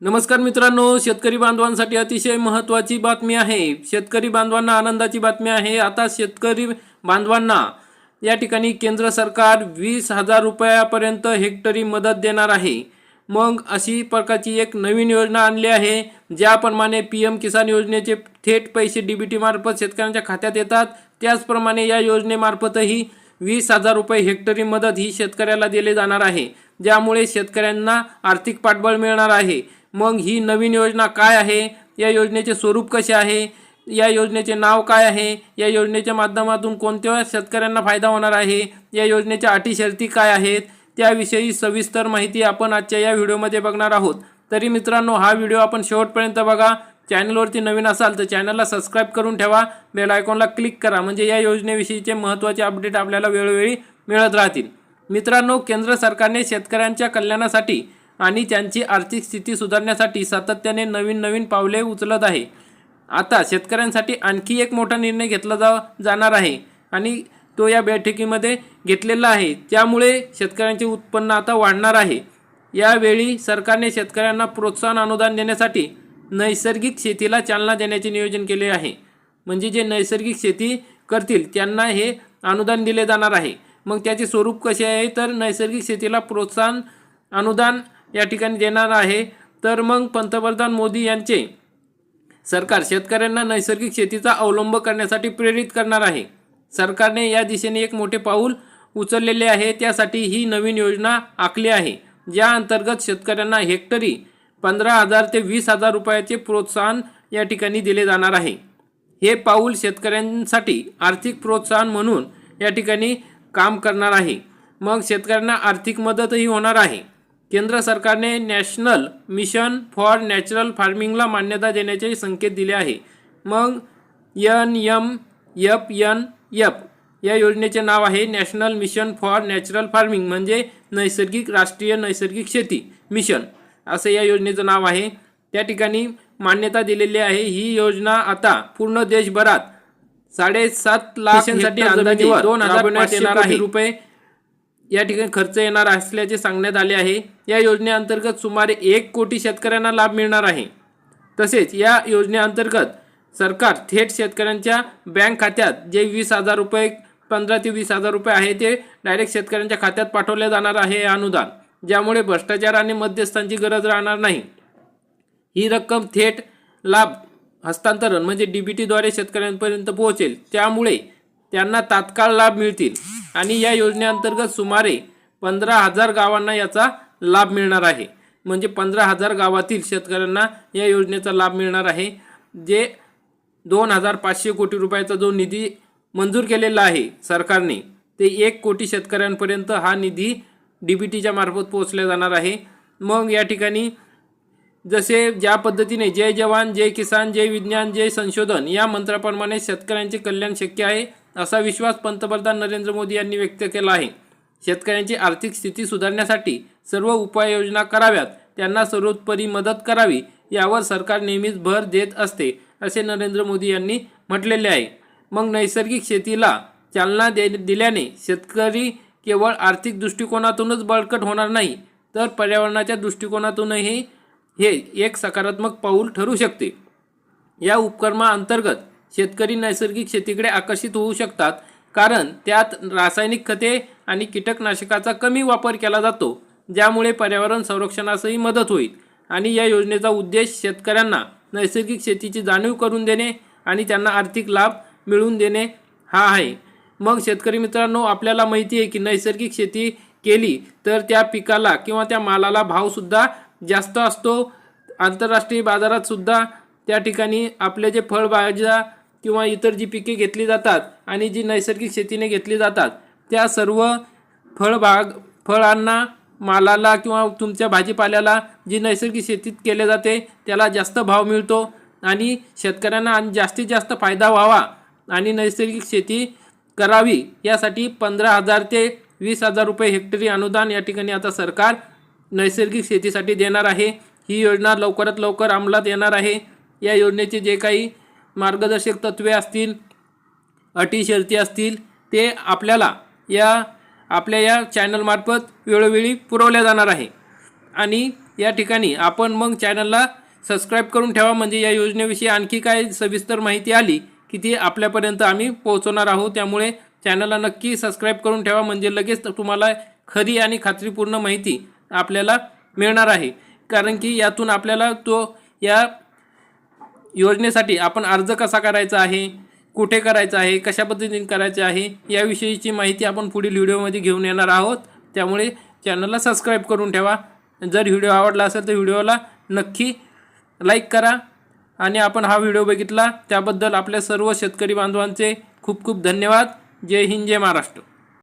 नमस्कार मित्रांनो शेतकरी बांधवांसाठी अतिशय महत्त्वाची बातमी आहे. शेतकरी बांधवांना आनंदाची बातमी आहे. आता शेतकरी बांधवांना या ठिकाणी केंद्र सरकार वीस हजार रुपयापर्यंत हेक्टरी मदत देणार आहे. मग अशी प्रकारची एक नवीन योजना आणली आहे ज्याप्रमाणे पी एम किसान योजनेचे थेट पैसे डी बी टीमार्फत शेतकऱ्यांच्या खात्यात येतात. त्याचप्रमाणे या योजनेमार्फतही वीस हजार रुपये हेक्टरी मदत ही शेतकऱ्याला दिली जाणार आहे. ज्यामुळे शेतकऱ्यांना आर्थिक पाठबळ मिळणार आहे. मग ही नवीन योजना काय आहे? या योजनेचे स्वरूप कसे आहे? या योजनेचे नाव काय आहे? या योजनेच्या माध्यमातून कोणत्या शेतकऱ्यांना फायदा होणार आहे? या योजनेच्या अटी शर्ती काय आहेत? त्याविषयी सविस्तर माहिती आपण आजच्या या व्हिडिओमध्ये बघणार आहोत. तरी मित्रांनो हा व्हिडिओ आपण शेवटपर्यंत बघा. चॅनलवरती नवीन असाल तर चॅनलला सबस्क्राईब करून ठेवा. बेल आयकॉनला क्लिक करा. म्हणजे या योजनेविषयीचे महत्त्वाचे अपडेट आपल्याला वेळोवेळी मिळत राहतील. मित्रांनो केंद्र सरकारने शेतकऱ्यांच्या कल्याणासाठी आणि त्यांची आर्थिक स्थिती सुधारण्यासाठी सातत्याने नवीन नवीन पावले उचलत आहे. आता शेतकऱ्यांसाठी आणखी एक मोठा निर्णय घेतला जा जाणार आहे आणि तो या बैठकीमध्ये घेतलेला आहे. त्यामुळे शेतकऱ्यांचे उत्पन्न आता वाढणार आहे. यावेळी सरकारने शेतकऱ्यांना प्रोत्साहन अनुदान देण्यासाठी नैसर्गिक शेतीला चालना देण्याचे नियोजन केले आहे. म्हणजे जे नैसर्गिक शेती करतील त्यांना हे अनुदान दिले जाणार आहे. मग त्याचे स्वरूप कसे आहे? तर नैसर्गिक शेतीला प्रोत्साहन अनुदान या ठिकाणी देणार आहे. तर मग पंतप्रधान मोदी यांचे सरकार शेतकऱ्यांना नैसर्गिक शेतीचा अवलंब करण्यासाठी प्रेरित करणार आहे. सरकारने या दिशेने एक मोठे पाऊल उचललेले आहे. त्यासाठी ही नवीन योजना आखली आहे. ज्या अंतर्गत शेतकऱ्यांना हेक्टरी पंधरा हजार ते वीस हजार रुपयाचे प्रोत्साहन या ठिकाणी दिले जाणार आहे. हे पाऊल शेतकऱ्यांसाठी आर्थिक प्रोत्साहन म्हणून या ठिकाणी काम करणार आहे. मग शेतकऱ्यांना आर्थिक मदतही होणार आहे. केंद्र सरकारने नॅशनल मिशन फॉर नॅचरल फार्मिंगला मान्यता देण्याचे संकेत दिले आहे. मग N M F N F या योजनेचे नाव आहे national mission for natural farming म्हणजे नैसर्गिक राष्ट्रीय नैसर्गिक शेती मिशन. असं या योजनेचं नाव आहे. त्या ठिकाणी मान्यता दिलेली आहे. ही योजना आता पूर्ण देशभरात साडेसात लाखसाठी अंदाजे दोन हजार रुपये या ठिकाणी खर्च येणार असल्याचे सांगण्यात आले आहे या योजनेअंतर्गत सुमारे एक कोटी शेतकऱ्यांना लाभ मिळणार आहे. तसेच या योजनेअंतर्गत सरकार थेट शेतकऱ्यांच्या बँक खात्यात जे वीस हजार रुपये पंधरा ते वीस हजार रुपये आहे ते डायरेक्ट शेतकऱ्यांच्या खात्यात पाठवले जाणार आहे हे अनुदान. ज्यामुळे भ्रष्टाचार आणि मध्यस्थांची गरज राहणार नाही. ही रक्कम थेट लाभ हस्तांतरण म्हणजे डी बी टीद्वारे शेतकऱ्यांपर्यंत पोहोचेल. त्यामुळे त्यांना तात्काळ लाभ मिळतील. आणि या योजनेअंतर्गत सुमारे पंधरा हजार गावांना याचा लाभ मिळणार आहे. म्हणजे पंधरा हजार गावातील शेतकऱ्यांना या योजनेचा लाभ मिळणार आहे. जे दोन हजार पाचशे कोटी रुपयाचा जो निधी मंजूर केलेला आहे सरकारने ते एक कोटी शेतकऱ्यांपर्यंत हा निधी डी बी टीच्या मार्फत पोहोचला जाणार आहे. मग या ठिकाणी जसे ज्या पद्धतीने जय जवान जय किसान जय विज्ञान जय संशोधन या मंत्राप्रमाणे शेतकऱ्यांचे कल्याण शक्य आहे असा विश्वास पंतप्रधान नरेंद्र मोदी यांनी व्यक्त केला आहे. शेतकऱ्यांची आर्थिक स्थिती सुधारण्यासाठी सर्व उपाययोजना कराव्यात त्यांना सर्वोत्परी मदत करावी यावर सरकार नेहमीच भर देत असते असे नरेंद्र मोदी यांनी म्हटलेले आहे. मग नैसर्गिक शेतीला चालना दे दिल्याने शेतकरी केवळ आर्थिक दृष्टिकोनातूनच बळकट होणार नाही तर पर्यावरणाच्या दृष्टिकोनातूनही हे एक सकारात्मक पाऊल ठरू शकते. या उपक्रमाअंतर्गत शेतकरी नैसर्गिक शेतीकडे आकर्षित होऊ शकतात कारण त्यात रासायनिक खते आणि कीटकनाशकाचा कमी वापर केला जातो ज्यामुळे पर्यावरण संरक्षणासही मदत होईल. आणि या योजनेचा उद्देश शेतकऱ्यांना नैसर्गिक शेतीची जाणीव करून देणे आणि त्यांना आर्थिक लाभ मिळवून देणे हा आहे. मग शेतकरी मित्रांनो आपल्याला माहिती आहे की नैसर्गिक शेती केली तर त्या पिकाला किंवा त्या मालाला भावसुद्धा जास्त असतो. आंतरराष्ट्रीय बाजारातसुद्धा त्या ठिकाणी आपले जे फळभाज्या किंवा इतर जी पिके घेतली जातात आणि जी नैसर्गिक शेतीने घेतली जातात त्या सर्व फळबाग फळांना मालाला किंवा तुमच्या भाजीपाल्याला जी नैसर्गिक शेतीत केले जाते त्याला जास्त भाव मिळतो आणि शेतकऱ्यांना आणि जास्तीत जास्त फायदा व्हावा आणि नैसर्गिक शेती करावी यासाठी पंधरा हजार ते वीस हजार रुपये हेक्टरी अनुदान या ठिकाणी आता सरकार नैसर्गिक शेतीसाठी देणार आहे. ही योजना लवकरात लवकर अंमलात येणार आहे. या योजनेचे जे काही मार्गदर्शक तत्त्वे असतील अटी शर्ती असतील ते आपल्याला या आपल्या या चॅनलमार्फत वेळोवेळी पुरवल्या जाणार आहे. आणि या ठिकाणी आपण मग चॅनलला सबस्क्राईब करून ठेवा म्हणजे या योजनेविषयी आणखी काय सविस्तर माहिती आली की ती आपल्यापर्यंत आम्ही पोहोचवणार आहोत. त्यामुळे चॅनलला नक्की सबस्क्राईब करून ठेवा म्हणजे लगेच तुम्हाला खरी आणि खात्रीपूर्ण माहिती आपल्याला मिळणार आहे. कारण की यातून आपल्याला तो या योजनेसाठी आपण अर्ज कसा करायचा आहे? कुठे करायचा आहे? कशा पद्धतीने करायचे आहे? याविषयीची माहिती आपण पुढील व्हिडिओमध्ये घेऊन येणार आहोत. त्यामुळे चॅनलला सबस्क्राईब करून ठेवा. जर व्हिडिओ आवडला असेल तर व्हिडिओला नक्की लाईक करा. आणि आपण हा व्हिडिओ बघितला त्याबद्दल आपल्या सर्व शेतकरी बांधवांचे खूप खूप धन्यवाद. जय हिंद जय महाराष्ट्र.